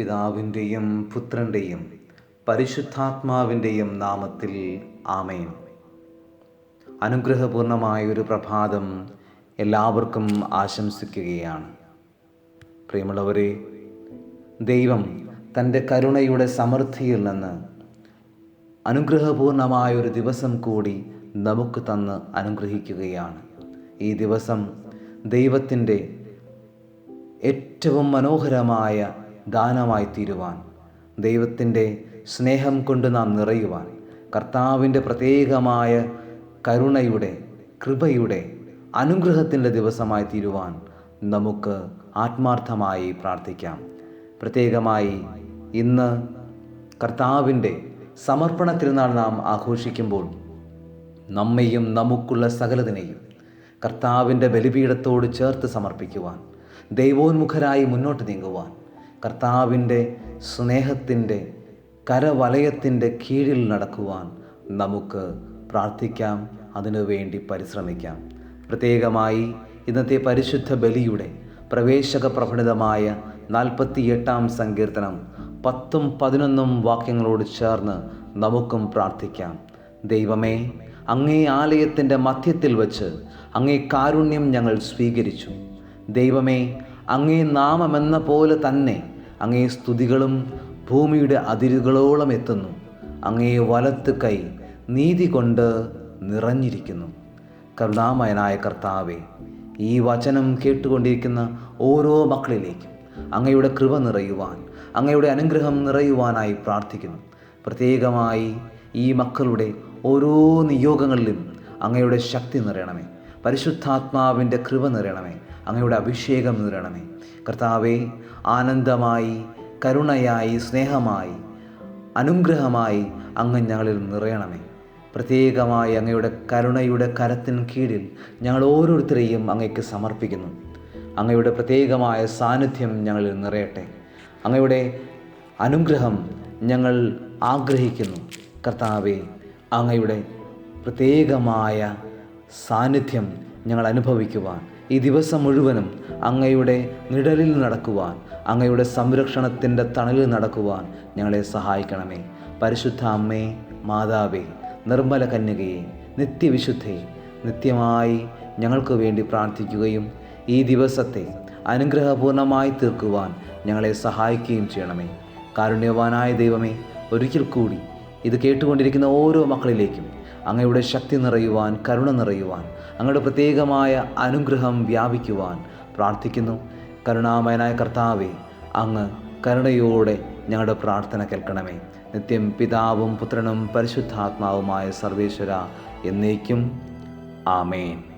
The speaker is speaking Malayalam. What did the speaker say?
പിതാവിന്റെയും പുത്രന്റെയും പരിശുദ്ധാത്മാവിന്റെയും നാമത്തിൽ ആമേൻ. അനുഗ്രഹപൂർണമായ ഒരു പ്രഭാതം എല്ലാവർക്കും ആശംസിക്കുകയാണ്. പ്രിയമുള്ളവരെ ദൈവം തന്റെ കരുണയുടെ സമൃദ്ധിയിൽ നിന്ന് അനുഗ്രഹപൂർണമായ ഒരു ദിവസം കൂടി നമുക്ക് തന്ന് അനുഗ്രഹിക്കുകയാണ്. ഈ ദിവസം ദൈവത്തിന്റെ ഏറ്റവും മനോഹരമായ ദാനമായി തീരുവാൻ ദൈവത്തിന്റെ സ്നേഹം കൊണ്ട് നാം നിറയുവാൻ കർത്താവിന്റെ പ്രത്യേകമായ കരുണയുടെ കൃപയുടെ അനുഗ്രഹത്തിന്റെ ദിവസമായി തീരുവാൻ നമുക്ക് ആത്മാർത്ഥമായി പ്രാർത്ഥിക്കാം. പ്രത്യേകമായി ഇന്ന് കർത്താവിന്റെ സമർപ്പണ തിരുനാൾ നാം ആഘോഷിക്കുമ്പോൾ നമ്മെയും നമുക്കുള്ള സകലതിനെയും കർത്താവിന്റെ ബലിപീഠത്തോട് ചേർത്ത് സമർപ്പിക്കുവാൻ ദൈവോന്മുഖരായി മുന്നോട്ട് നീങ്ങുവാൻ കർത്താവിന്റെ സ്നേഹത്തിന്റെ കരവലയത്തിന്റെ കീഴിൽ നടക്കുവാൻ നമുക്ക് പ്രാർത്ഥിക്കാം. അതിനുവേണ്ടി പരിശ്രമിക്കാം. പ്രത്യേകമായി ഇന്നത്തെ പരിശുദ്ധ ബലിയുടെ പ്രവേശക പ്രഭണിതമായ നാൽപ്പത്തി എട്ടാം സങ്കീർത്തനം പത്തും പതിനൊന്നും വാക്യങ്ങളോട് ചേർന്ന് നമുക്കും പ്രാർത്ഥിക്കാം. ദൈവമേ അങ്ങേ ആലയത്തിന്റെ മധ്യത്തിൽ വച്ച് അങ്ങേ കാരുണ്യം ഞങ്ങൾ സ്വീകരിച്ചു. ദൈവമേ അങ്ങേ നാമമെന്ന പോലെ തന്നെ അങ്ങേ സ്തുതികളും ഭൂമിയുടെ അതിരുകളോളം എത്തുന്നു. അങ്ങേ വലത്ത് കൈ നീതി കൊണ്ട് നിറഞ്ഞിരിക്കുന്നു. കരുണാമയനായ കർത്താവെ ഈ വചനം കേട്ടുകൊണ്ടിരിക്കുന്ന ഓരോ മക്കളിലേക്കും അങ്ങയുടെ കൃപ നിറയുവാൻ അങ്ങയുടെ അനുഗ്രഹം നിറയുവാനായി പ്രാർത്ഥിക്കുന്നു. പ്രത്യേകമായി ഈ മക്കളുടെ ഓരോ നിയോഗങ്ങളിലും അങ്ങയുടെ ശക്തി നിറയണമേ. പരിശുദ്ധാത്മാവിന്റെ കൃപ നിറയണമേ. അങ്ങയുടെ അഭിഷേകം നിറയണമേ കർത്താവെ ആനന്ദമായി കരുണയായി സ്നേഹമായി അനുഗ്രഹമായി അങ്ങ് ഞങ്ങളിൽ നിറയണമേ. പ്രത്യേകമായി അങ്ങയുടെ കരുണയുടെ കരത്തിന് കീഴിൽ ഞങ്ങൾ ഓരോരുത്തരെയും അങ്ങയ്ക്ക് സമർപ്പിക്കുന്നു. അങ്ങയുടെ പ്രത്യേകമായ സാന്നിധ്യം ഞങ്ങളിൽ നിറയട്ടെ. അങ്ങയുടെ അനുഗ്രഹം ഞങ്ങൾ ആഗ്രഹിക്കുന്നു. കർത്താവെ അങ്ങയുടെ പ്രത്യേകമായ സാന്നിധ്യം ഞങ്ങൾ അനുഭവിക്കുവാൻ ഈ ദിവസം മുഴുവനും അങ്ങയുടെ നിഴലിൽ നടക്കുവാൻ അങ്ങയുടെ സംരക്ഷണത്തിന്റെ തണലിൽ നടക്കുവാൻ ഞങ്ങളെ സഹായിക്കണമേ. പരിശുദ്ധ അമ്മേ മാതാവേ നിർമ്മല കന്യകയെ നിത്യവിശുദ്ധയെ നിത്യമായി ഞങ്ങൾക്ക് വേണ്ടി പ്രാർത്ഥിക്കുകയും ഈ ദിവസത്തെ അനുഗ്രഹപൂർണമായി തീർക്കുവാൻ ഞങ്ങളെ സഹായിക്കുകയും ചെയ്യണമേ. കാരുണ്യവാനായ ദൈവമേ ഒരിക്കൽ കൂടി ഇത് കേട്ടുകൊണ്ടിരിക്കുന്ന ഓരോ മക്കളിലേക്കും അങ്ങയുടെ ശക്തി നിറയുവാൻ കരുണ നിറയുവാൻ അങ്ങയുടെ പ്രത്യേകമായ അനുഗ്രഹം വ്യാപിക്കുവാൻ പ്രാർത്ഥിക്കുന്നു. കരുണാമയനായ കർത്താവെ അങ്ങ് കരുണയോടെ ഞങ്ങളുടെ പ്രാർത്ഥന കേൾക്കണമേ. നിത്യം പിതാവും പുത്രനും പരിശുദ്ധാത്മാവുമായ സർവേശ്വര എന്നേക്കും. ആമേൻ.